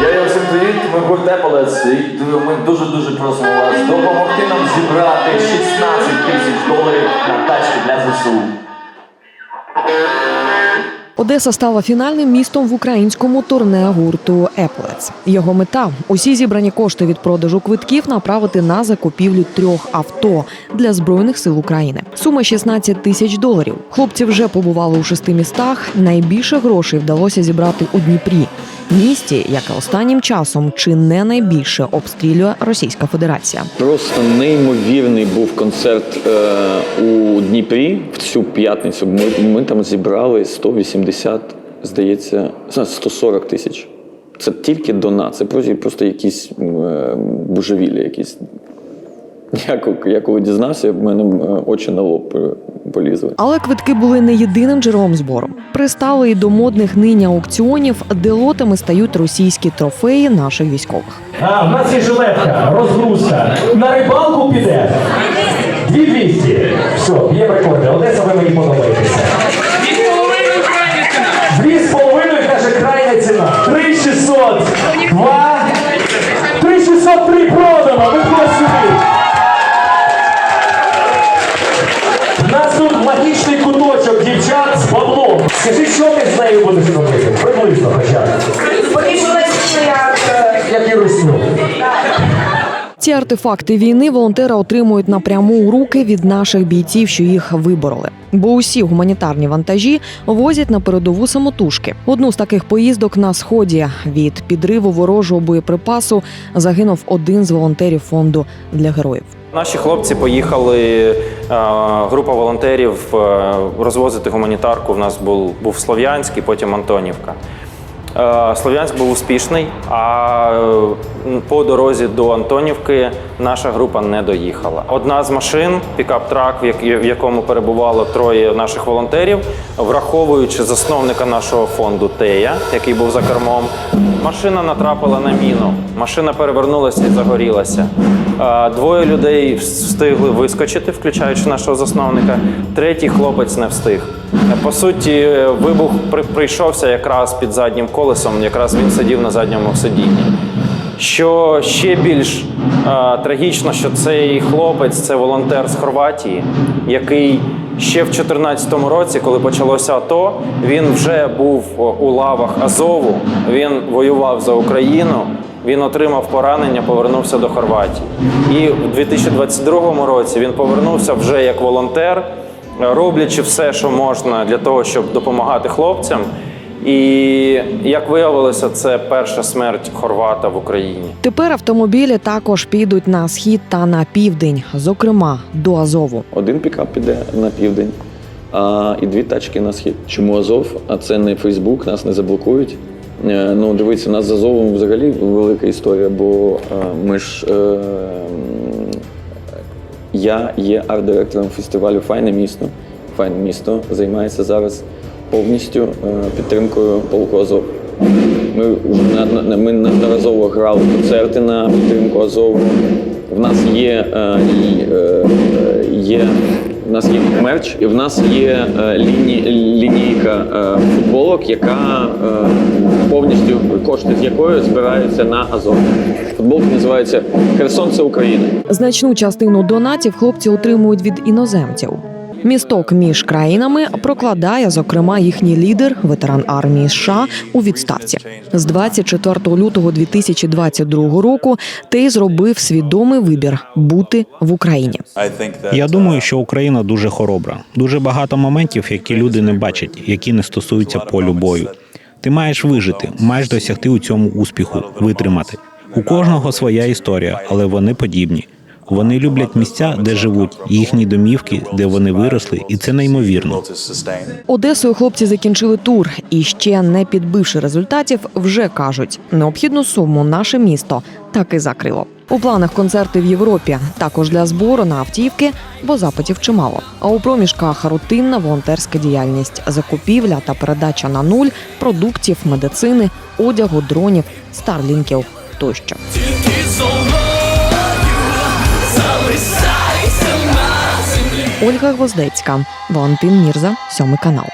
Я всім привіт, ми гурт Еполец, і ми дуже-дуже просимо вас допомогти нам зібрати 16 тисяч доларів на тачки для ЗСУ. Одеса стала фінальним містом в українському турне гурту Еплец. Його мета усі зібрані кошти від продажу квитків направити на закупівлю трьох авто для збройних сил України. Сума 16 тисяч доларів. Хлопці вже побували у шести містах. Найбільше грошей вдалося зібрати у Дніпрі, місті, яке останнім часом чи не найбільше обстрілює Російська Федерація. Просто неймовірний був концерт е, у Дніпрі в цю п'ятницю. Ми, ми там зібрали 180, здається, 140 тисяч. Це тільки донат, це просто, просто якісь е, божевілля, якісь. Я, коли дізнався, в мене е, очі на лоб е, полізли. Але квитки були не єдиним джерелом збору. Пристали і до модних нині аукціонів, де лотами стають російські трофеї наших військових. А, в нас є жилетка, розгрузка. На рибалку піде. 2200. Все, є рекорди. Одеса, ви мені подобаєтеся. Магічний куточок дівчат з баблом. Скажи, що ти з нею будеш робити? Приблизно хоча як е, Як і русню. Ці артефакти війни волонтери отримують напряму у руки від наших бійців, що їх вибороли. Бо усі гуманітарні вантажі возять на передову самотужки. Одну з таких поїздок на сході від підриву ворожого боєприпасу загинув один з волонтерів фонду для героїв. Наші хлопці поїхали, е, група волонтерів е, розвозити гуманітарку. У нас був, був Слов'янськ і потім Антонівка. Е, Слов'янськ був успішний, а по дорозі до Антонівки наша група не доїхала. Одна з машин, пікап-трак, в якому перебувало троє наших волонтерів, враховуючи засновника нашого фонду Тея, який був за кермом, машина натрапила на міну. Машина перевернулася і загорілася. Двоє людей встигли вискочити, включаючи нашого засновника. Третій хлопець не встиг. По суті, вибух прийшовся якраз під заднім колесом, якраз він сидів на задньому сидінні. Що ще більш е, трагічно, що цей хлопець це волонтер з Хорватії, який ще в 2014 році, коли почалося АТО, він вже був у лавах Азову, він воював за Україну. Він отримав поранення, повернувся до Хорватії. І в 2022 році він повернувся вже як волонтер, роблячи все, що можна для того, щоб допомагати хлопцям. І як виявилося, це перша смерть хорвата в Україні. Тепер автомобілі також підуть на схід та на південь, зокрема до Азову. Один пікап піде на південь, а і дві тачки на схід. Чому Азов? А це не Фейсбук, нас не заблокують. Е, Ну, дивіться, у нас з Азовом взагалі велика історія, бо е, ми ж. Е, я є арт-директором фестивалю Файне місто. Файне місто займається зараз повністю е, підтримкою полку Азов. Ми, ми неодноразово грали концерти на підтримку Азову. В нас є, е, е, є, в нас є мерч, і в нас є ліні, лінійка футболок, яка повністю кошти з якої збираються на Азов. Футболки називаються Херсон це Україна. Значну частину донатів хлопці отримують від іноземців. Місток між країнами прокладає, зокрема, їхній лідер, ветеран армії США у відставці. З 24 лютого 2022 року Тей зробив свідомий вибір бути в Україні. Я думаю, що Україна дуже хоробра. Дуже багато моментів, які люди не бачать, які не стосуються полю бою. Ти маєш вижити, маєш досягти у цьому успіху, витримати. У кожного своя історія, але вони подібні. Вони люблять місця, де живуть, їхні домівки, де вони виросли, і це неймовірно. Одесою хлопці закінчили тур і ще не підбивши результатів, вже кажуть, необхідну суму наше місто так і закрило. У планах концерти в Європі, також для збору на автівки, бо запитів чимало. А у проміжках рутинна волонтерська діяльність, закупівля та передача на нуль продуктів, медицини, одягу, дронів, старлінків тощо. Ольга Гвоздецька, Валентин Мірза, сьомий канал.